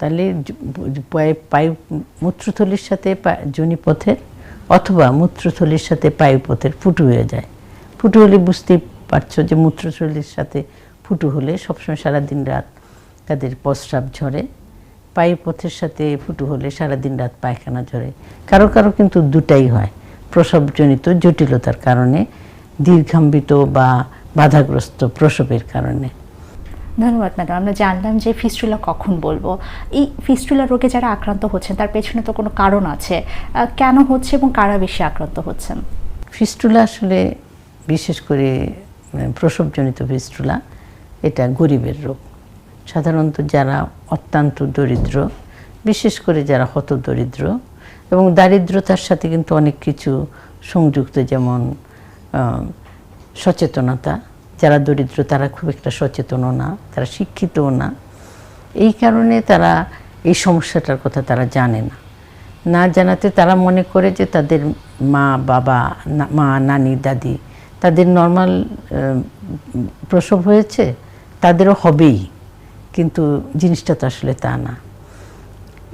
তাহলে পায়ু মূত্রথলির সাথে যোনিপথের অথবা মূত্রথলির সাথে পায়ুপথের ফুটু হয়ে যায়। ফুটু হলে বুঝতেই পারছ যে মূত্রথলির সাথে ফুটু হলে সবসময় সারা দিন রাত তাদের প্রস্রাব ঝরে। পায়ুপথের সাথে ফুটু হলে সারা দিন রাত পায়খানা ঝরে। কারও কারও কিন্তু দুটাই হয়। প্রসবজনিত জটিলতার কারণে, দীর্ঘাম্বিত বা বাধাগ্রস্ত প্রসবের কারণে। ধন্যবাদ ম্যাডাম আমরা জানলাম যে ফিস্টুলা কখন বলব। এই ফিস্টুলা রোগে যারা আক্রান্ত হচ্ছেন, তার পেছনে তো কোনো কারণ আছে। কেন হচ্ছে এবং কারা বেশি আক্রান্ত হচ্ছেন? ফিস্টুলা আসলে বিশেষ করে মানে প্রসবজনিত ফিস্টুলা এটা গরিবের রোগ। সাধারণত যারা অত্যন্ত দরিদ্র, বিশেষ করে যারা হত দরিদ্র এবং দারিদ্রতার সাথে কিন্তু অনেক কিছু সংযুক্ত, যেমন সচেতনতা যারা দরিদ্র, তারা খুব একটা সচেতনও না, তারা শিক্ষিতও না। এই কারণে তারা এই সমস্যাটার কথা তারা জানে না। না জানাতে তারা মনে করে যে তাদের মা, বাবা মা, নানি, দাদি, তাদের নর্মাল প্রসব হয়েছে, তাদেরও হবেই। কিন্তু জিনিসটা তো আসলে তা না।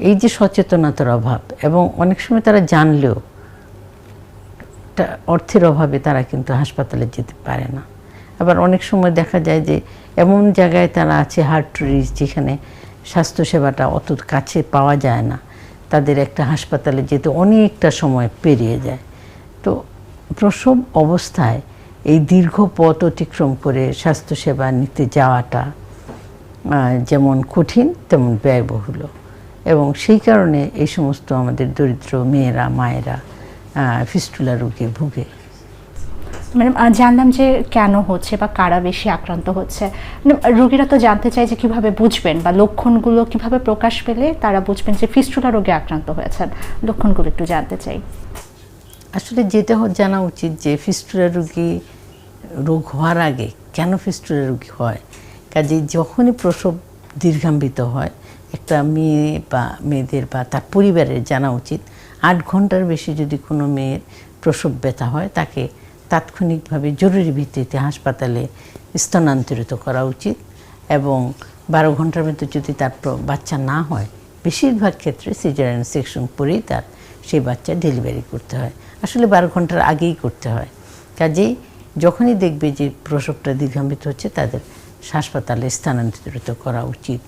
এই যে সচেতনতার অভাব এবং অনেক সময় তারা জানলেও অর্থের অভাবে তারা কিন্তু হাসপাতালে যেতে পারে না। আবার অনেক সময় দেখা যায় যে এমন জায়গায় তারা আছে হার্ট রিচ যেখানে স্বাস্থ্যসেবাটা অত কাছে পাওয়া যায় না। তাদের একটা হাসপাতালে যেতে অনেকটা সময় পেরিয়ে যায়। তো প্রসব অবস্থায় এই দীর্ঘ পথ অতিক্রম করে স্বাস্থ্যসেবা নিতে যাওয়াটা যেমন কঠিন, তেমন ব্যয়বহুল। এবং সেই কারণে এই সমস্ত আমাদের দরিদ্র মেয়েরা, মায়েরা ফিস্টুলা রোগে ভুগে। ম্যাডাম জানলাম যে কেন হচ্ছে বা কারা বেশি আক্রান্ত হচ্ছে। ম্যাডাম, রোগীরা তো জানতে চায় যে কীভাবে বুঝবেন বা লক্ষণগুলো কীভাবে প্রকাশ পেলে তারা বুঝবেন যে ফিস্টুলা রোগে আক্রান্ত হয়েছেন। লক্ষণগুলো একটু জানতে চাই। আসলে যেটা জানা উচিত যে ফিস্টুলা রোগী রোগ হওয়ার আগে কেন ফিস্টুলা রোগী হয়? কাজে যখনই প্রসব দীর্ঘাম্বিত হয় একটা মেয়ে বা মেয়েদের বা তার পরিবারের জানা উচিত। আট ঘণ্টার বেশি যদি কোনো মেয়ের প্রসব ব্যথা হয় তাকে তাৎক্ষণিকভাবে জরুরি ভিত্তিতে হাসপাতালে স্থানান্তরিত করা উচিত এবং বারো ঘণ্টার মধ্যে যদি তার বাচ্চা না হয় বেশিরভাগ ক্ষেত্রে সিজারিয়ান সেকশন করেই তার সেই বাচ্চা ডেলিভারি করতে হয়। আসলে বারো ঘণ্টার আগেই করতে হয়। কাজেই যখনই দেখবে যে প্রসবটা দীর্ঘাম্বিত হচ্ছে তাদের হাসপাতালে স্থানান্তরিত করা উচিত।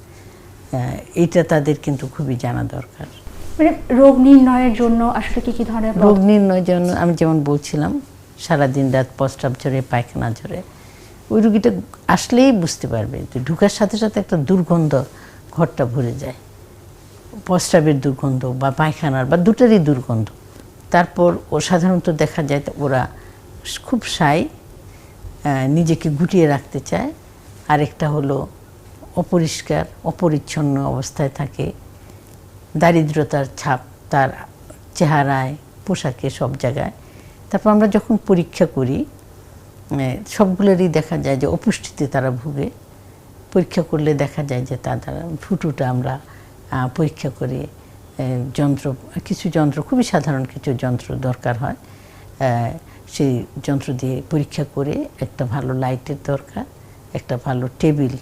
এটা তাদের কিন্তু খুবই জানা দরকার। মানে রোগ নির্ণয়ের জন্য আসলে কি কি ধরনের রোগ নির্ণয়ের জন্য আমি যেমন বলছিলাম সারাদিন রাত প্রস্রাব ঝরে পায়খানা ঝরে ওই রুগীটা আসলেই বুঝতে পারবে যে ঢুকার সাথে সাথে একটা দুর্গন্ধ ঘরটা ভরে যায়। প্রস্রাবের দুর্গন্ধ বা পায়খানার বা দুটারই দুর্গন্ধ। তারপর ও সাধারণত দেখা যায় ওরা খুব সাই নিজেকে গুটিয়ে রাখতে চায়। আরেকটা হলো অপরিষ্কার, অপরিচ্ছন্ন অবস্থায় থাকে। দারিদ্রতার ছাপ তার চেহারায়, পোশাকে সব জায়গায়। তারপর আমরা যখন পরীক্ষা করি সবগুলোরই দেখা যায় যে অপুষ্টিতে তারা ভুগে। পরীক্ষা করলে দেখা যায় যে তাদের ফুটুটা আমরা পরীক্ষা করে যন্ত্র, কিছু যন্ত্র, খুবই সাধারণ কিছু যন্ত্র দরকার হয়। সেই যন্ত্র দিয়ে পরীক্ষা করে একটা ভালো লাইটের দরকার, একটা ভালো টেবিল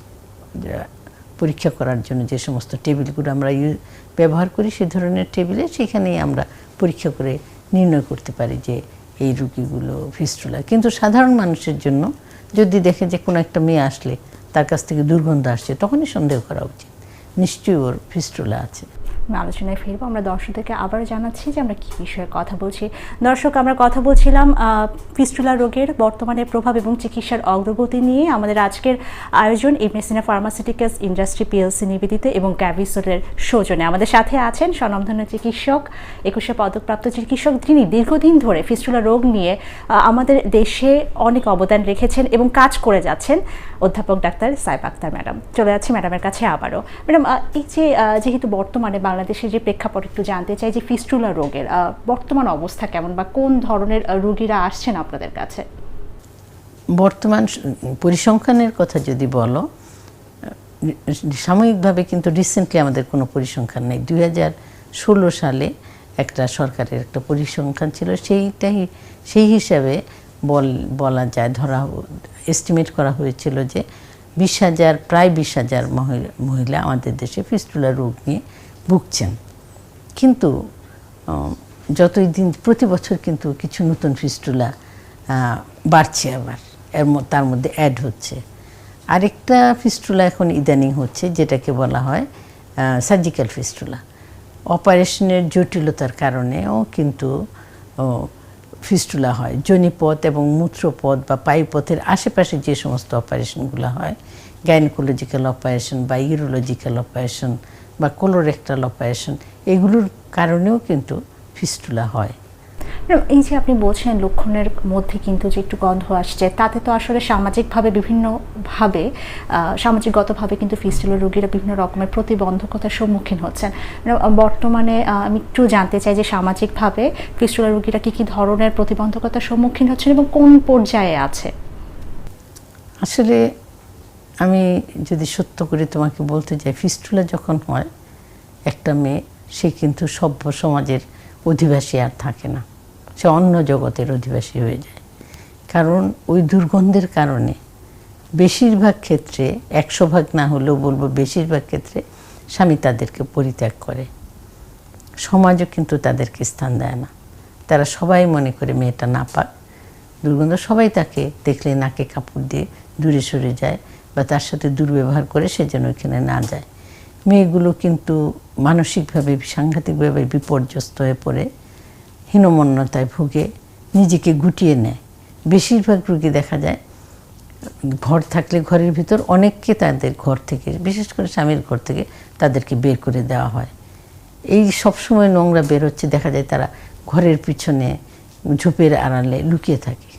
পরীক্ষা করার জন্য যে সমস্ত টেবিলগুলো আমরা ইউ- ব্যবহার করি, সে ধরনের টেবিলে সেখানেই আমরা পরীক্ষা করে নির্ণয় করতে পারি যে এই রুগীগুলো ফিস্টুলা। কিন্তু সাধারণ মানুষের জন্য যদি দেখে যে কোনো একটা মেয়ে আসলে তার কাছ থেকে দুর্গন্ধ আসছে, তখনই সন্দেহ করা উচিত। নিশ্চয়ই ওর ফিস্টুলা আছে। আলোচনায় ফিরবো। আমরা দর্শকদেরকে আবারও জানাচ্ছি যে আমরা কী বিষয়ে কথা বলছি। দর্শক, আমরা কথা বলছিলাম ফিস্টুলা রোগের বর্তমানে প্রভাব এবং চিকিৎসার অগ্রগতি নিয়ে। আমাদের আজকের আয়োজন ইমনেসিনা ফার্মাসিউটিক্যালস ইন্ডাস্ট্রি পিএলসি নিবেদিত এবং ক্যাভিসোলের সৌজনে আমাদের সাথে আছেন স্বনামধন্য চিকিৎসক, একুশে পদকপ্রাপ্ত চিকিৎসক যিনি দীর্ঘদিন ধরে ফিস্টুলা রোগ নিয়ে আমাদের দেশে অনেক অবদান রেখেছেন এবং কাজ করে যাচ্ছেন অধ্যাপক ডাক্তার সাইব আক্তার ম্যাডাম। চলে যাচ্ছি ম্যাডামের কাছে আবারও। ম্যাডাম এই যে যেহেতু বর্তমানে বাংলাদেশের যে প্রেক্ষাপট একটু জানতে চাই যে ফিস্টুলা রোগের বর্তমান অবস্থা কেমন বা কোন ধরনের রোগীরা আসছেন আপনাদের কাছে? বর্তমান পরিসংখ্যানের কথা যদি বলো সাময়িকভাবে কিন্তু রিসেন্টলি আমাদের কোনো পরিসংখ্যান নেই। দুই হাজার ষোলো সালে একটা সরকারের একটা পরিসংখ্যান ছিল, সেইটাই, সেই হিসাবে বল, বলা যায়, ধরা এস্টিমেট করা হয়েছিল যে বিশ হাজার, প্রায় বিশ হাজার মহিলা আমাদের দেশে ফিস্টুলা রোগ নিয়ে ভুগছেন। কিন্তু যতই দিন, প্রতি বছর কিন্তু কিছু নতুন ফিস্টুলা বাড়ছে আবার। এর তার মধ্যে অ্যাড হচ্ছে। আরেকটা ফিস্টুলা এখন ইদানিং হচ্ছে, যেটাকে বলা হয় সার্জিক্যাল ফিস্টুলা অপারেশনের জটিলতার কারণেও কিন্তু ফিস্টুলা হয়। যোনিপথ এবং মূত্রপথ বা পায়ুপথের আশেপাশে যে সমস্ত অপারেশনগুলো হয় গাইনোকোলজিক্যাল অপারেশন বা ইউরোলজিক্যাল অপারেশন বা কোলোরেক্টাল অপারেশন এগুলোর কারণেও কিন্তু ফিস্টুলা হয়। এই যে আপনি বলছেন লক্ষণের মধ্যে কিন্তু যে একটু গন্ধ আসছে তাতে তো আসলে সামাজিকভাবে বিভিন্নভাবে সামাজিকগতভাবে কিন্তু ফিস্টুলা রোগীরা বিভিন্ন রকমের প্রতিবন্ধকতার সম্মুখীন হচ্ছেন। বর্তমানে আমি একটু জানতে চাই যে সামাজিকভাবে ফিস্টুলা রোগীরা কি কী ধরনের প্রতিবন্ধকতার সম্মুখীন হচ্ছেন এবং কোন পর্যায়ে আছে? আসলে আমি যদি সত্য করে তোমাকে বলতে যাই, ফিস্টুলা যখন হয়, একটা মেয়ে, সে কিন্তু সভ্য সমাজের অধিবাসী আর থাকে না। সে অন্য জগতের অধিবাসী হয়ে যায়। কারণ ওই দুর্গন্ধের কারণে বেশিরভাগ ক্ষেত্রে, একশো ভাগ না হলেও বলব বেশিরভাগ ক্ষেত্রে স্বামী তাদেরকে পরিত্যাগ করে। সমাজও কিন্তু তাদেরকে স্থান দেয় না। তারা সবাই মনে করে মেয়েটা না পাক দুর্গন্ধ সবাই তাকে দেখলে নাকে কাপড় দিয়ে দূরে সরে যায়। বা তার সাথে দুর্ব্যবহার করে সে যেন ওইখানে না যায়। মেয়েগুলো কিন্তু মানসিকভাবে, সাংঘাতিকভাবে বিপর্যস্ত হয়ে পড়ে, হীনমন্যতায় ভুগে, নিজেকে গুটিয়ে নেয়। বেশিরভাগ রুগী দেখা যায়, ঘর থাকলে ঘরের ভিতর অনেককে তাদের ঘর থেকে, বিশেষ করে স্বামীর ঘর থেকে তাদেরকে বের করে দেওয়া হয়। এই সবসময় নোংরা বের হচ্ছে, দেখা যায় তারা ঘরের পিছনে ঝোপের আড়ালে লুকিয়ে থাকে।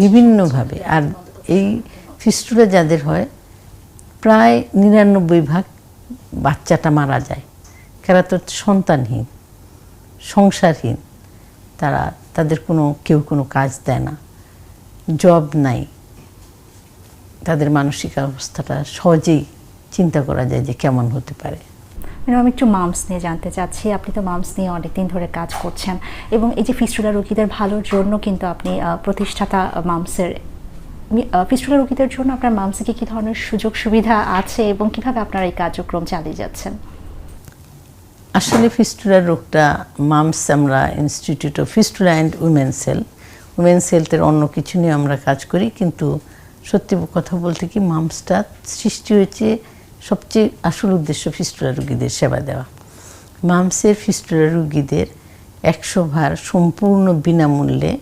বিভিন্নভাবে। আর এই ফিস্টুলা যাদের হয়, প্রায় নিরানব্বই ভাগ বাচ্চাটা মারা যায়। কারা তো সন্তানহীন, সংসারহীন, তারা, তাদের কোনো, কেউ কোনো কাজ দেয় না, জব নাই। তাদের মানসিক অবস্থাটা সহজেই চিন্তা করা যায় যে কেমন হতে পারে। ম্যাডাম আমি একটু মামস নিয়ে জানতে চাচ্ছি। আপনি তো মামস নিয়ে অনেকদিন ধরে কাজ করছেন এবং এই যে ফিস্টুলা রোগীদের ভালোর জন্য কিন্তু আপনি প্রতিষ্ঠাতা মামসের ফিস্টুলা রোগীদের জন্য আপনার মামসে কি কি ধরনের সুযোগ সুবিধা আছে এবং কীভাবে আপনার এই কার্যক্রম চালিয়ে যাচ্ছেন? আসলে ফিস্টুলা রোগটা মামস আমরা institute of fistula and women cell women হেলথের অন্য কিছু নিয়ে আমরা কাজ করি। কিন্তু সত্যি কথা বলতে কি মামসটা সৃষ্টি হয়েছে সবচেয়ে আসল উদ্দেশ্য ফিস্টুলা রুগীদের সেবা দেওয়া। মামসের ফিস্টুলা রুগীদের একশো ভার সম্পূর্ণ বিনামূল্যে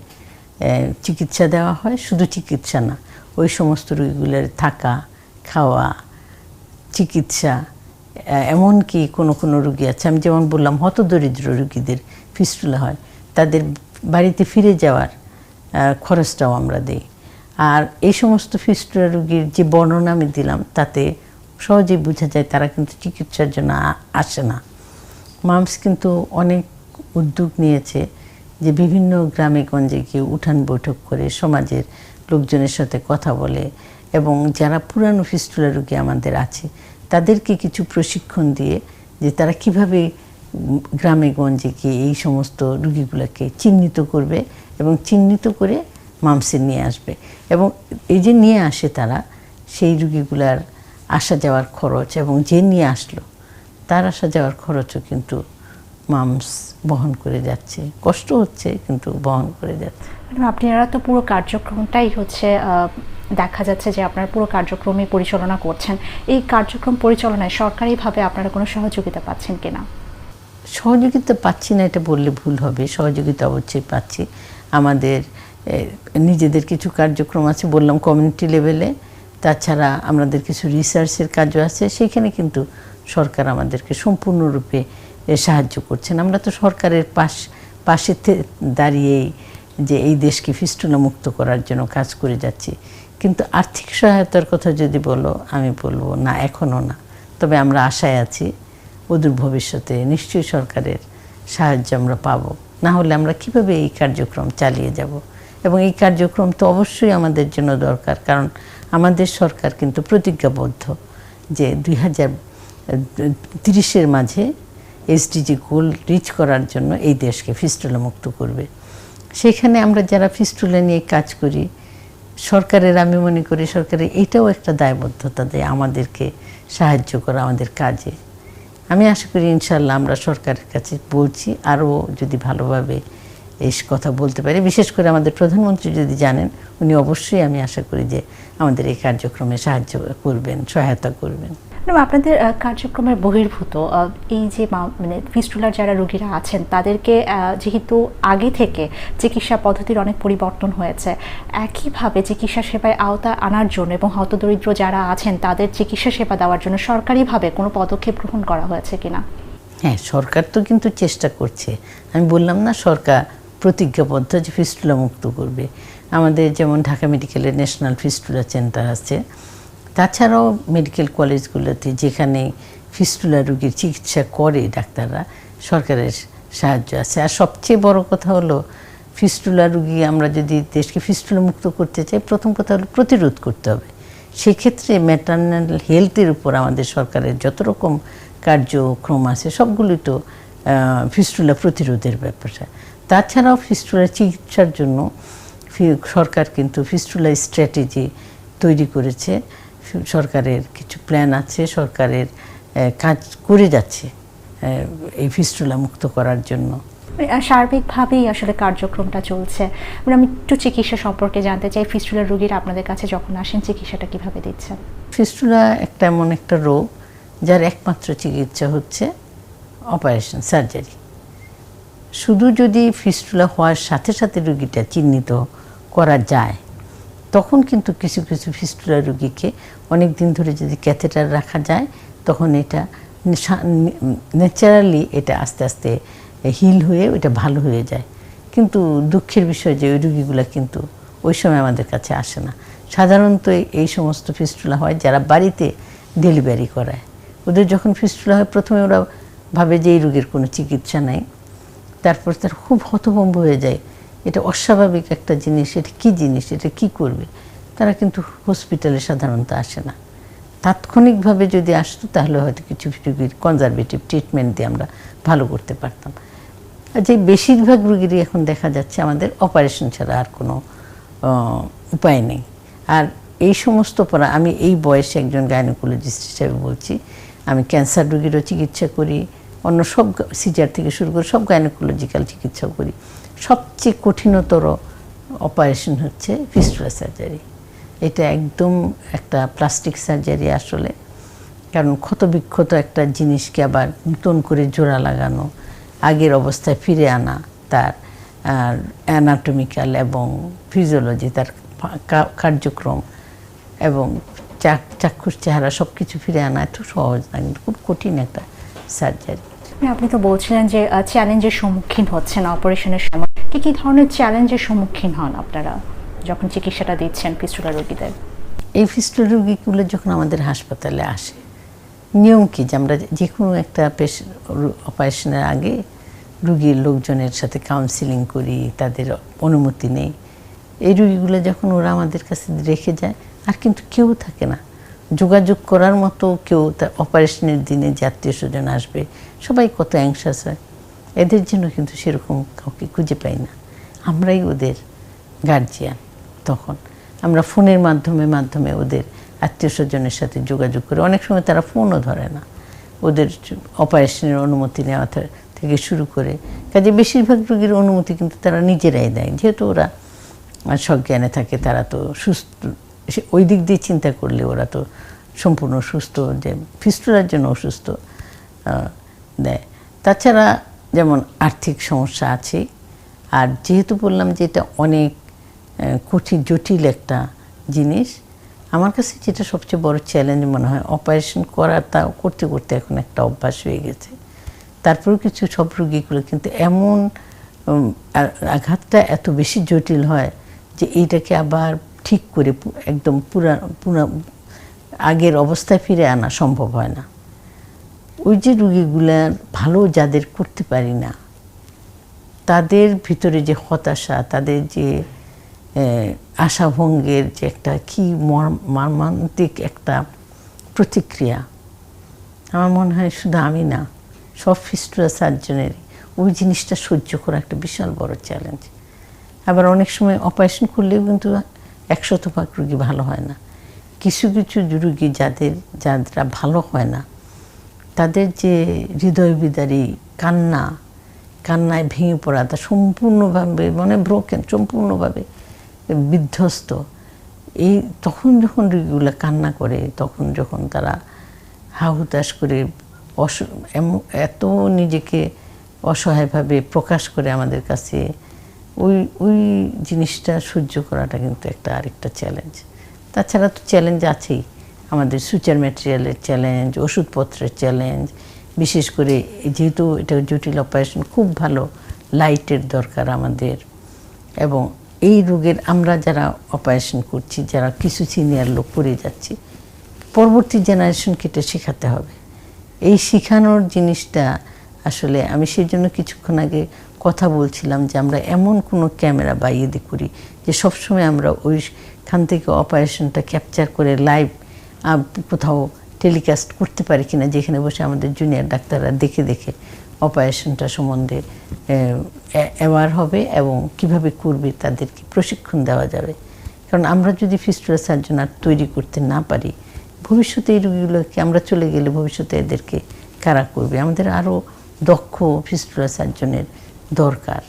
চিকিৎসা দেওয়া হয়। শুধু চিকিৎসা না, ওই সমস্ত রোগীগুলোর থাকা, খাওয়া, চিকিৎসা এমনকি কোনো কোনো রুগী আছে, আমি যেমন বললাম, হতদরিদ্র রুগীদের ফিস্টুলা হয়। তাদের বাড়িতে ফিরে যাওয়ার খরচটাও আমরা দিই। আর এই সমস্ত ফিস্টুলা রুগীর যে বর্ণনা আমি দিলাম, তাতে সহজেই বোঝা যায় তারা কিন্তু চিকিৎসার জন্য আসে না। মামস কিন্তু অনেক উদ্যোগ নিয়েছে যে বিভিন্ন গ্রামে গঞ্জে গিয়ে উঠান বৈঠক করে সমাজের লোকজনের সাথে কথা বলে এবং যারা পুরানো ফিস্টুলা রোগী আমাদের আছে, তাদেরকে কিছু প্রশিক্ষণ দিয়ে যে তারা কীভাবে গ্রামে গঞ্জে গিয়ে এই সমস্ত রুগীগুলোকে চিহ্নিত করবে এবং চিহ্নিত করে মামসে নিয়ে আসবে। এবং এই যে নিয়ে আসে তারা, সেই রুগীগুলার আসা যাওয়ার খরচ এবং যে নিয়ে আসলো তার আসা যাওয়ার খরচও কিন্তু মামস বহন করে যাচ্ছে। কষ্ট হচ্ছে কিন্তু বহন করে যাচ্ছে। আপনারা তো পুরো কার্যক্রমটাই হচ্ছে দেখা যাচ্ছে যে আপনারা পুরো কার্যক্রমই পরিচালনা করছেন। এই কার্যক্রম পরিচালনায় সরকারিভাবে আপনারা কোনো সহযোগিতা পাচ্ছেন কিনা? সহযোগিতা পাচ্ছি না এটা বললে ভুল হবে। সহযোগিতা অবশ্যই পাচ্ছি। আমাদের নিজেদের কিছু কার্যক্রম আছে বললাম কমিউনিটি লেভেলে তাছাড়া আমাদের কিছু রিসার্চের কাজও আছে, সেখানে কিন্তু সরকার আমাদেরকে সম্পূর্ণরূপে সাহায্য করছেন। আমরা তো সরকারের পাশ, পাশে দাঁড়িয়েই যে এই দেশকে ফিস্টুনা মুক্ত করার জন্য কাজ করে যাচ্ছি। কিন্তু আর্থিক সহায়তার কথা যদি বলো, আমি বলব না, এখনও না। তবে আমরা আশায় আছি, অদূর ভবিষ্যতে নিশ্চয়ই সরকারের সাহায্য আমরা পাব। না হলে আমরা কীভাবে এই কার্যক্রম চালিয়ে যাব? এবং এই কার্যক্রম তো অবশ্যই আমাদের জন্য দরকার, কারণ আমাদের সরকার কিন্তু প্রতিজ্ঞাবদ্ধ যে দুই হাজার, তিরিশের মাঝে এসডিজি গোল রিচ করার জন্য এই দেশকে ফিস্টুলা মুক্ত করবে। সেখানে আমরা যারা ফিস্টুলা নিয়ে কাজ করি, সরকারের আমি মনে করি সরকারের এটাও একটা দায়বদ্ধতা দেয় আমাদেরকে সাহায্য করা আমাদের কাজে। আমি আশা করি ইনশাল্লাহ আমরা সরকারের কাছে বলছি, আরও যদি ভালোভাবে এই কথা বলতে পারি। বিশেষ করে আমাদের প্রধানমন্ত্রী যদি জানেন উনি অবশ্যই আমি আশা করি যে আমাদের এই কার্যক্রমে সাহায্য করবেন সহায়তা করবেন। ম্যাডাম আপনাদের কার্যক্রমের বহির্ভূত এই যে মানে ফিস্টুলার যারা রোগীরা আছেন তাদেরকে যেহেতু আগে থেকে চিকিৎসা পদ্ধতির অনেক পরিবর্তন হয়েছে একইভাবে চিকিৎসা সেবায় আওতা আনার জন্য এবং হতদরিদ্র যারা আছেন তাদের চিকিৎসা সেবা দেওয়ার জন্য সরকারিভাবে কোনো পদক্ষেপ গ্রহণ করা হয়েছে কিনা? হ্যাঁ সরকার তো কিন্তু চেষ্টা করছে। আমি বললাম না সরকার প্রতিজ্ঞাবদ্ধ যে ফিস্টুলা মুক্ত করবে। আমাদের যেমন ঢাকা মেডিকেলের ন্যাশনাল ফিস্টুলা সেন্টার আছে। তাছাড়াও মেডিকেল কলেজগুলোতে যেখানে ফিস্টুলা রোগীর চিকিৎসা করে ডাক্তাররা, সরকারের সাহায্য আছে। আর সবচেয়ে বড় কথা হলো, ফিস্টুলা রুগী আমরা যদি দেশকে ফিস্টুলা মুক্ত করতে চাই, প্রথম কথা হলো প্রতিরোধ করতে হবে। সেক্ষেত্রে ম্যাটার্নাল হেলথের উপর আমাদের সরকারের যত রকম কার্যক্রম আছে, সবগুলি তো ফিস্টুলা প্রতিরোধের ব্যাপারটা তাছাড়াও ফিস্টুলা চিকিৎসার জন্য সরকার কিন্তু ফিস্টুলা স্ট্র্যাটেজি তৈরি করেছে। সরকারের কিছু প্ল্যান আছে সরকারের কাজ করে যাচ্ছে এই ফিস্টুলা মুক্ত করার জন্য। সার্বিকভাবেই আসলে কার্যক্রমটা চলছে। মানে আমি একটু চিকিৎসা সম্পর্কে জানতে চাই ফিস্টুলা রোগীরা আপনাদের কাছে যখন আসেন চিকিৎসাটা কীভাবে দিচ্ছেন? ফিস্টুলা একটা এমন একটা রোগ যার একমাত্র চিকিৎসা হচ্ছে অপারেশন সার্জারি। শুধু যদি ফিস্টুলা হওয়ার সাথে সাথে রুগীটা চিহ্নিত করা যায়, তখন কিন্তু কিছু কিছু ফিস্টুলা রুগীকে অনেক দিন ধরে যদি ক্যাথেটার রাখা যায়, তখন এটা ন্যাচারালি এটা আস্তে আস্তে হিল হয়ে ওইটা ভালো হয়ে যায়। কিন্তু দুঃখের বিষয় যে ওই রুগীগুলো কিন্তু ওই সময় আমাদের কাছে আসে না। সাধারণত এই সমস্ত ফিস্টুলা হয় যারা বাড়িতে ডেলিভারি করায়। ওদের যখন ফিস্টুলা হয়, প্রথমে ওরা ভাবে যে এই রোগের কোনো চিকিৎসা নাই। তারপর তার খুব হতভম্ব হয়ে যায়। এটা অস্বাভাবিক একটা জিনিস, এটা কি জিনিস, এটা কি করবে? তারা কিন্তু হসপিটালে সাধারণত আসে না। তাৎক্ষণিকভাবে যদি আসতো, তাহলে হয়তো কিছু রুগীর কনজারভেটিভ ট্রিটমেন্ট দিয়ে আমরা ভালো করতে পারতাম। আর যে বেশিরভাগ রুগীরই এখন দেখা যাচ্ছে আমাদের অপারেশন ছাড়া আর কোনো উপায় নেই। আর এই সমস্ত পরা, আমি এই বয়সে একজন গাইনোকোলজিস্ট হিসেবে বলছি, আমি ক্যান্সার রুগীরও চিকিৎসা করি অন্য সব সিজার থেকে শুরু করে সব গাইনোকোলজিক্যাল চিকিৎসা করি। সবচেয়ে কঠিনতর অপারেশন হচ্ছে ফিস্টুলা সার্জারি এটা একদম একটা প্লাস্টিক সার্জারি আসলে। কারণ ক্ষতবিক্ষত একটা জিনিসকে আবার নতুন করে জোড়া লাগানো, আগের অবস্থায় ফিরে আনা, তার অ্যানাটমিক্যাল এবং ফিজিওলজি তার কার্যক্রম এবং চাক- চাক্ষুষ চেহারা সব কিছু ফিরে আনা এত সহজ না, কিন্তু খুব কঠিন একটা সার্জারি। মানে আপনি তো বলছিলেন যে চ্যালেঞ্জের সম্মুখীন হচ্ছেন অপারেশনের সময়। কি কি ধরনের চ্যালেঞ্জের সম্মুখীন হন আপনারা যখন চিকিৎসাটা দিচ্ছেন ফিস্টুলা রোগীদের? এই ফিস্টুল রোগীগুলো যখন আমাদের হাসপাতালে আসে নিয়ম কি যে আমরা যে কোনো একটা অপারেশনের আগে রুগীর লোকজনের সাথে কাউন্সিলিং করি তাদের অনুমতি নেই। এই রুগীগুলো যখন ওরা আমাদের কাছে রেখে যায় আর কিন্তু কেউ থাকে না। যোগাযোগ করার মতো কেউ তার অপারেশনের দিনে যে স্বজন আসবে, সবাই কত অ্যাংশাস হয়। এদের জন্য কিন্তু সেরকম কাউকে খুঁজে পাই না। আমরাই ওদের গার্জিয়ান তখন। আমরা ফোনের মাধ্যমে মাধ্যমে ওদের আত্মীয় স্বজনের সাথে যোগাযোগ করি। অনেক সময় তারা ফোনও ধরে না। ওদের অপারেশনের অনুমতি নেওয়া থেকে শুরু করে। কাজে বেশিরভাগ রোগীর অনুমতি কিন্তু তারা নিজেরাই দেয়। যেহেতু ওরা সজ্ঞানে থাকে, তারা তো সুস্থ সে- ওই দিক দিয়ে চিন্তা করলে ওরা তো সম্পূর্ণ সুস্থ যে ফিস্টুলার জন্য অসুস্থ দেয়। তাছাড়া যেমন আর্থিক সমস্যা আছে, আর যেহেতু বললাম যে এটা অনেক কঠিন, জটিল একটা জিনিস, আমার কাছে যেটা সবচেয়ে বড় চ্যালেঞ্জ মনে হয় অপারেশন করা তা করতে করতে এখন একটা অভ্যাস হয়ে গেছে। তারপরেও কিছু সব রোগীগুলো কিন্তু এমন আঘাতটা এত বেশি জটিল হয় যে এইটাকে আবার ঠিক করে একদম পুরা পুরা আগের অবস্থায় ফিরে আনা সম্ভব হয় না। ওই যে রুগীগুলার ভালো যাদের করতে পারি না, তাদের ভিতরে যে হতাশা, তাদের যে আশাভঙ্গের যে একটা কি মর্ম- মর্মান্তিক একটা প্রতিক্রিয়া, আমার মনে হয় শুধু আমি না, সব ফিস্টুরা সার্জনেরই ওই জিনিসটা সহ্য করা একটা বিশাল বড় চ্যালেঞ্জ আবার অনেক সময় অপারেশন করলেও কিন্তু একশত ভাগ রুগী ভালো হয় না। কিছু কিছু রুগী যাদের, যারা ভালো হয় না, তাদের যে হৃদয় বিদারী, কান্না, কান্নায় ভেঙে পড়া, তা সম্পূর্ণভাবে মানে ব্রোকেন সম্পূর্ণভাবে বিধ্বস্ত। এই তখন যখন রুগীগুলো কান্না করে, তখন যখন তারা হাহুতাশ করে, অস এত নিজেকে অসহায়ভাবে প্রকাশ করে আমাদের কাছে ওই ওই জিনিসটা সহ্য করাটা কিন্তু একটা আরেকটা চ্যালেঞ্জ তাছাড়া তো চ্যালেঞ্জ আছেই। আমাদের সুচার ম্যাটেরিয়ালের চ্যালেঞ্জ ওষুধপত্রের চ্যালেঞ্জ বিশেষ করে যেহেতু এটা জটিল অপারেশন খুব ভালো লাইটের দরকার আমাদের। এবং এই রোগের আমরা যারা অপারেশন করছি, যারা কিছু সিনিয়র লোক করে যাচ্ছি, পরবর্তী জেনারেশনকে এটা শেখাতে হবে। এই শেখানোর জিনিসটা আসলে আমি সেই জন্য কিছুক্ষণ আগে কথা বলছিলাম যে আমরা এমন কোনো ক্যামেরা বাইয়ে করি যে সবসময় আমরা ওইখান থেকে অপারেশনটা ক্যাপচার করে লাইভ কোথাও টেলিকাস্ট করতে পারি কিনা, যেখানে বসে আমাদের জুনিয়র ডাক্তাররা দেখে দেখে অপারেশনটা সম্বন্ধে অ্যাওয়ার হবে এবং কীভাবে করবে তাদেরকে প্রশিক্ষণ দেওয়া যাবে। কারণ আমরা যদি ফিস্টুলা সার্জন আর তৈরি করতে না পারি, ভবিষ্যতে এই রোগীগুলোকে আমরা চলে গেলে ভবিষ্যতে এদেরকে কারা করবে? আমাদের আরও দক্ষ ফিস্টুলা সার্জনের দরকার।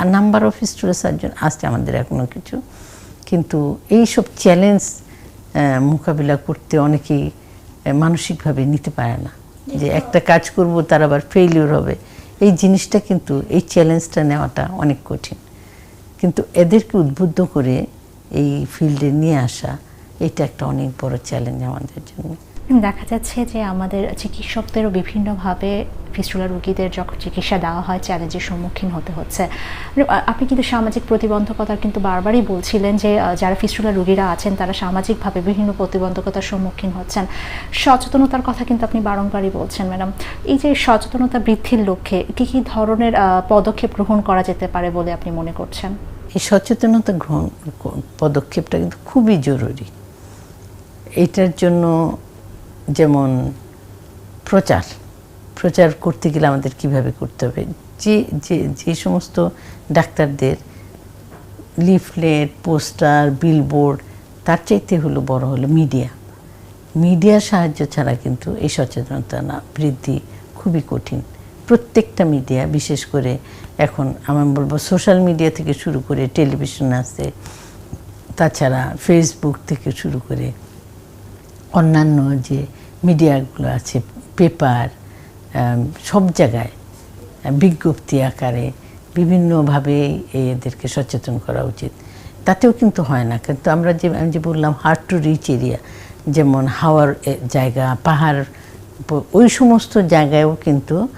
আর নাম্বার অফ ফিস্টুলা সার্জন আসছে আমাদের এখনও কিছু। কিন্তু এই সব চ্যালেঞ্জ মোকাবিলা করতে অনেকেই মানসিকভাবে নিতে পারে না। যে একটা কাজ করব তার আবার ফেইলিওর হবে। এই জিনিসটা কিন্তু এই চ্যালেঞ্জটা নেওয়াটা অনেক কঠিন। কিন্তু এদেরকে উদ্বুদ্ধ করে এই ফিল্ডে নিয়ে আসা এটা একটা অনেক বড় চ্যালেঞ্জ আমাদের জন্য। দেখা যাচ্ছে যে আমাদের চিকিৎসকদেরও বিভিন্নভাবে ফিস্টুলা রোগীদের যখন চিকিৎসা দেওয়া হয় চ্যালেঞ্জের সম্মুখীন হতে হচ্ছে। আপনি কিন্তু সামাজিক প্রতিবন্ধকতার কিন্তু বারবারই বলছিলেন যে যারা ফিস্টুলা রোগীরা আছেন, তারা সামাজিকভাবে বিভিন্ন প্রতিবন্ধকতার সম্মুখীন হচ্ছেন। সচেতনতার কথা কিন্তু আপনি বারংবারই বলছেন, ম্যাডাম। এই যে সচেতনতা বৃদ্ধির লক্ষ্যে কী কী ধরনের পদক্ষেপ গ্রহণ করা যেতে পারে বলে আপনি মনে করছেন? এই সচেতনতা গ্রহণ পদক্ষেপটা কিন্তু খুবই জরুরি। এইটার জন্য যেমন প্রচার প্রচার করতে গেলে আমাদের কীভাবে করতে হবে? যে যে যে সমস্ত ডাক্তারদের লিফলেট, পোস্টার, বিলবোর্ড, তার চাইতে হলো বড় হলো মিডিয়া। মিডিয়ার সাহায্য ছাড়া কিন্তু এই সচেতনতা না, বৃদ্ধি খুবই কঠিন। প্রত্যেকটা মিডিয়া, বিশেষ করে এখন আমি বলব সোশ্যাল মিডিয়া থেকে শুরু করে টেলিভিশন আছে, তাছাড়া ফেসবুক থেকে শুরু করে অন্যান্য যে মিডিয়াগুলো আছে, পেপার সব জায়গায় বিজ্ঞপ্তি আকারে বিভিন্নভাবে এদেরকে সচেতন করা উচিত। তাতেও কিন্তু হয় না। কিন্তু আমরা যে, আমি যে বললাম হার্ড টু রিচ এরিয়া যেমন হাওয়ার জায়গা, পাহাড় ওই সমস্ত জায়গায়ও কিন্তু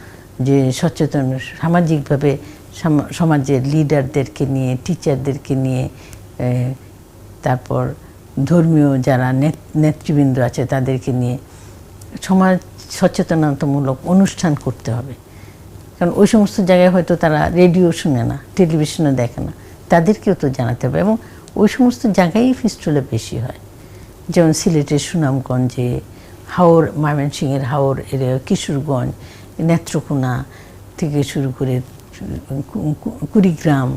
যে সচেতন, সামাজিকভাবে সামা- সমাজের লিডারদেরকে নিয়ে টিচারদেরকে নিয়ে তারপর ধর্মীয় যারা নেত- নেতৃবৃন্দ আছে তাদেরকে নিয়ে সমাজ সচেতনতামূলক অনুষ্ঠান করতে হবে। কারণ ওই সমস্ত জায়গায় হয়তো তারা রেডিও শুনে না টেলিভিশনে দেখে না, তাদেরকেও তো জানাতে হবে এবং ওই সমস্ত জায়গায়ই ফিস্টুলা বেশি হয়। যেমন সিলেটের সুনামগঞ্জে, হাওর, ময়মনসিংহের হাওর এরিয়া, কিশোরগঞ্জ, নেত্রকোনা থেকে শুরু করে কুড়িগ্রাম,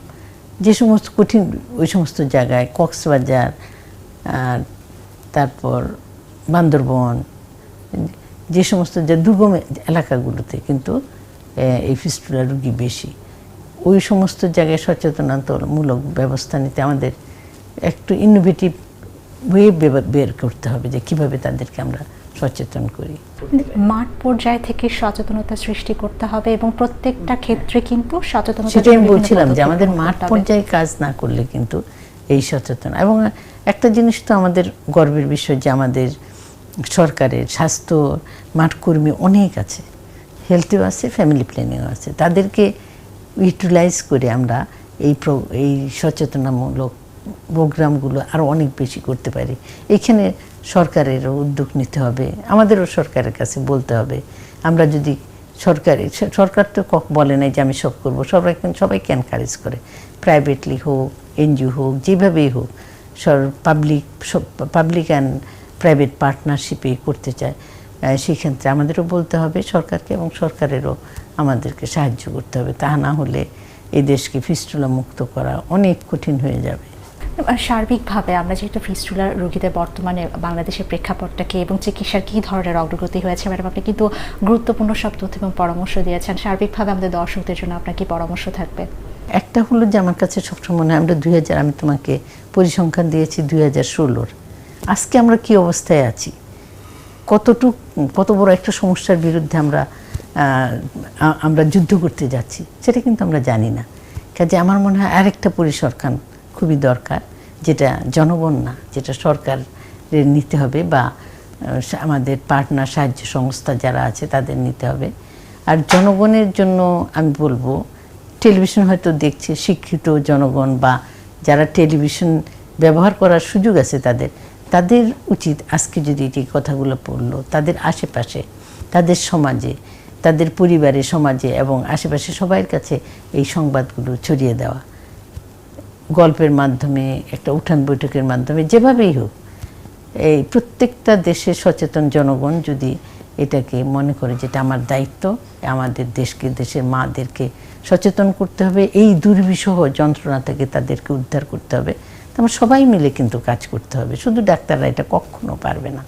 যে সমস্ত কঠিন, ওই সমস্ত জায়গায় কক্সবাজার আর তারপর বান্দরবন যে সমস্ত যে দুর্গম এলাকাগুলোতে কিন্তু এই ফিস্টুলা রুগী বেশি। ওই সমস্ত জায়গায় সচেতনতামূলক ব্যবস্থা নিতে আমাদের একটু ইনোভেটিভ ওয়ে বের করতে হবে যে কীভাবে তাদেরকে আমরা সচেতন করি। মাঠ পর্যায় থেকে সচেতনতা সৃষ্টি করতে হবে এবং প্রত্যেকটা ক্ষেত্রে কিন্তু সচেতনতা সেটাই আমি বলছিলাম যে আমাদের মাঠ পর্যায়ে কাজ না করলে কিন্তু এই সচেতন। এবং একটা জিনিস তো আমাদের গর্বের বিষয় যে আমাদের সরকারের স্বাস্থ্য মাঠকর্মী অনেক আছে। হেলথেও আছে ফ্যামিলি প্ল্যানিংও আছে। তাদেরকে ইউটিলাইজ করে আমরা এই এই সচেতনামূলক প্রোগ্রামগুলো আরও অনেক বেশি করতে পারি। এখানে সরকারেরও উদ্যোগ নিতে হবে, আমাদেরও সরকারের কাছে বলতে হবে। আমরা যদি সরকারি, সরকার তো বলে নাই যে আমি সব করব, সবাই সবাইকে এনকারেজ করে। প্রাইভেটলি হোক এনজিও হোক, যেভাবেই হোক, সর পাবলিক পাবলিক অ্যান্ড প্রাইভেট পার্টনারশিপে করতে চায় সেক্ষেত্রে আমাদেরও বলতে হবে সরকারকে এবং সরকারেরও আমাদেরকে সাহায্য করতে হবে। তা না হলে এই দেশকে ফিস্টুলা মুক্ত করা অনেক কঠিন হয়ে যাবে। সার্বিকভাবে আমরা যেহেতু ফিস্টুলার রোগীদের বর্তমানে বাংলাদেশের প্রেক্ষাপটটাকে এবং চিকিৎসার কী ধরনের অগ্রগতি হয়েছে? ম্যাডাম, আপনি কিন্তু গুরুত্বপূর্ণ সব তথ্য এবং পরামর্শ দিয়েছেন। সার্বিকভাবে আমাদের দর্শকদের জন্য আপনার কি পরামর্শ থাকবে? একটা হলো যে আমার কাছে সবসময় মনে হয় আমরা দুই হাজার, আমি তোমাকে পরিসংখ্যান দিয়েছি দুই হাজার ষোলোর। আজকে আমরা কি অবস্থায় আছি? কতটুক, কত বড় একটা সমস্যার বিরুদ্ধে আমরা আমরা যুদ্ধ করতে যাচ্ছি, সেটা কিন্তু আমরা জানি না। কাজে আমার মনে হয় আরেকটা পরিসংখ্যান খুবই দরকার, যেটা জনগণ না, যেটা সরকারের নিতে হবে বা আমাদের পার্টনার সাহায্য সংস্থা যারা আছে তাদের নিতে হবে। আর জনগণের জন্য আমি বলব টেলিভিশন হয়তো দেখছে, শিক্ষিত জনগণ বা যারা টেলিভিশন ব্যবহার করার সুযোগ আছে তাদের তাদের উচিত আজকে যদি এই কথাগুলো পড়ল, তাদের আশেপাশে, তাদের সমাজে, তাদের পরিবারে সমাজে এবং আশেপাশে সবার কাছে এই সংবাদগুলো ছড়িয়ে দেওয়া। গল্পের মাধ্যমে, একটা উঠান বৈঠকের মাধ্যমে, যেভাবেই হোক, এই প্রত্যেকটা দেশের সচেতন জনগণ যদি এটাকে মনে করে যেটা আমার দায়িত্ব, আমাদের দেশকে, দেশের মাদেরকে সচেতন করতে হবে এই দুর্বিষহ যন্ত্রণা থেকে তাদেরকে উদ্ধার করতে হবে। তো সবাই মিলে কিন্তু কাজ করতে হবে শুধু ডাক্তাররা এটা কখনো পারবে না।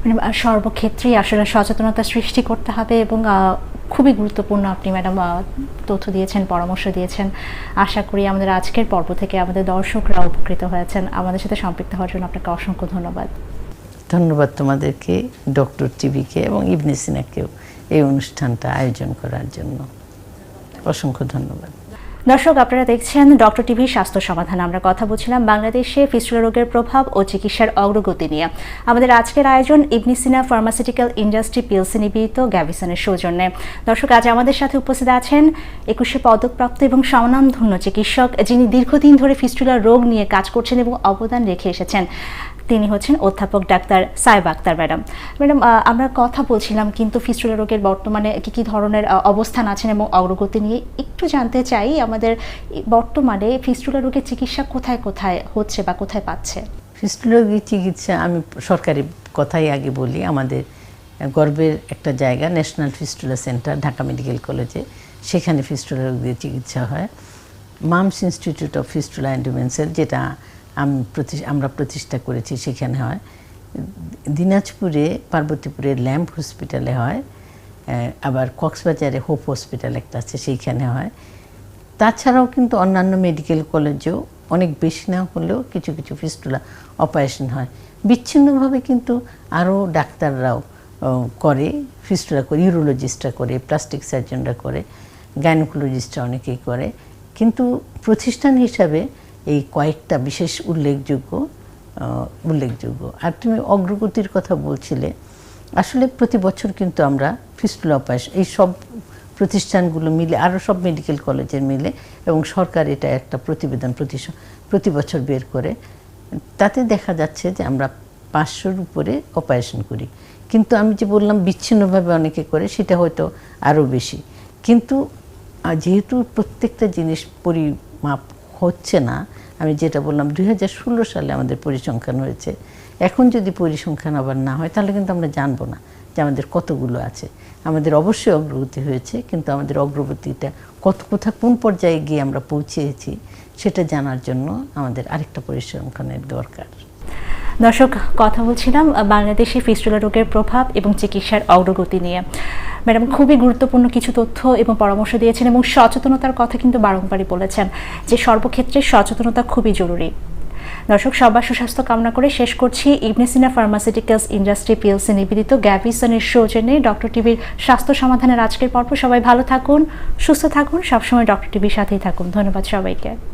মানে সর্বক্ষেত্রেই আসলে সচেতনতা সৃষ্টি করতে হবে এবং খুবই গুরুত্বপূর্ণ আপনি ম্যাডাম তথ্য দিয়েছেন পরামর্শ দিয়েছেন। আশা করি আমাদের আজকের পর্ব থেকে আমাদের দর্শকরা উপকৃত হয়েছেন। আমাদের সাথে সম্পৃক্ত হওয়ার জন্য আপনাকে অসংখ্য ধন্যবাদ। ধন্যবাদ তোমাদেরকে ডক্টর টিভিকে এবং ইবনে সিনাকেও এই অনুষ্ঠানটা আয়োজন করার জন্য। অসংখ্য ধন্যবাদ। দর্শক, আপনারা দেখছেন ডক্টর টিভি স্বাস্থ্য সমাধান। আমরা কথা বলছিলাম বাংলাদেশে ফিস্টুলা রোগের প্রভাব ও চিকিৎসার অগ্রগতি নিয়ে। আমাদের আজকের আয়োজন ইবনিসিনা ফার্মাসিউটিক্যাল ইন্ডাস্ট্রি পিএলসি নিবেদিত গ্যাভিসনের সৌজন্যে। দর্শক, আজ আমাদের সাথে উপস্থিত আছেন একুশে পদকপ্রাপ্ত এবং স্বনামধন্য চিকিৎসক যিনি দীর্ঘদিন ধরে ফিস্টুলা রোগ নিয়ে কাজ করছেন এবং অবদান রেখে এসেছেন। তিনি হচ্ছেন অধ্যাপক ডাক্তার সাহেব আক্তার ম্যাডাম। ম্যাডাম আমরা কথা বলছিলাম কিন্তু ফিস্টুলা রোগের বর্তমানে কি কি ধরনের অবস্থান আছেন এবং অগ্রগতি নিয়ে একটু জানতে চাই আমাদের বর্তমানে ফিস্টুলা রোগের চিকিৎসা কোথায় কোথায় হচ্ছে বা কোথায় পাচ্ছে? ফিস্টুলজি চিকিৎসা আমি সরকারি কথাই আগে বলি, আমাদের গর্বের একটা জায়গা, national fistula centre, Dhaka medical কলেজে। সেখানে ফিস্টুলা রোগীদের চিকিৎসা হয়। MAMM's institute of fistula and উমেন্সের যেটা আমরা প্রতিষ্ঠা করেছি সেখানে হয়। দিনাজপুরে পার্বতীপুরের ল্যাম্প হসপিটালে হয় আবার কক্সবাজারে হোপ হসপিটাল একটা আছে সেইখানে হয়। তাছাড়াও কিন্তু অন্যান্য মেডিকেল কলেজেও অনেক বেশি না হলেও কিছু কিছু ফিস্টুলা অপারেশন হয়। বিচ্ছিন্নভাবে কিন্তু আরও ডাক্তাররাও করে, ফিস্টুলা করে, ইউরোলজিস্টরা করে, প্লাস্টিক সার্জনরা করে, গাইনোকোলজিস্টরা অনেকেই করে। কিন্তু প্রতিষ্ঠান হিসাবে এই কয়েকটা বিশেষ উল্লেখযোগ্য উল্লেখযোগ্য। আর তুমি অগ্রগতির কথা বলছিলে, আসলে প্রতি বছর কিন্তু আমরা ফিস্টুলা অপারেশন, এই সব প্রতিষ্ঠানগুলো মিলে আরও সব মেডিকেল কলেজের মিলে, এবং সরকার এটা একটা প্রতিবেদন প্রতি প্রতি বছর বের করে, তাতে দেখা যাচ্ছে যে আমরা পাঁচশোর উপরে অপারেশন করি। কিন্তু আমি যে বললাম বিচ্ছিন্নভাবে অনেকে করে, সেটা হয়তো আরও বেশি। কিন্তু যেহেতু প্রত্যেকটা জিনিস পরিমাপ হচ্ছে না, আমি যেটা বললাম, দুই হাজার ষোলো সালে আমাদের পরিসংখ্যান হয়েছে। এখন যদি পরিসংখ্যান আবার না হয়, তাহলে কিন্তু আমরা জানব না যে আমাদের কতগুলো আছে। আমাদের অবশ্যই অগ্রগতি হয়েছে, কিন্তু আমাদের অগ্রগতিটা কত, কোথা, কোন পর্যায়ে গিয়ে আমরা পৌঁছেছি, সেটা জানার জন্য আমাদের আরেকটা পরিসংখ্যানের দরকার। দর্শক, কথা বলছিলাম বাংলাদেশে ফিস্টুলা রোগের প্রভাব এবং চিকিৎসার অগ্রগতি নিয়ে। ম্যাডাম, খুবই গুরুত্বপূর্ণ কিছু তথ্য এবং পরামর্শ দিয়েছেন এবং সচেতনতার কথা কিন্তু বারংবারই বলেছেন যে সর্বক্ষেত্রে সচেতনতা খুবই জরুরি। দর্শক, সবার সুস্বাস্থ্য কামনা করে শেষ করছি। ইবনেসিনা ফার্মাসিউটিক্যালস ইন্ডাস্ট্রি পিএলসি নিবেদিত গ্যাভিসনের সৌজন্যে ডক্টর টিভির স্বাস্থ্য সমাধানের আজকের পর্ব। সবাই ভালো থাকুন, সুস্থ থাকুন, সবসময় ডক্টর টিভির সাথেই থাকুন। ধন্যবাদ সবাইকে।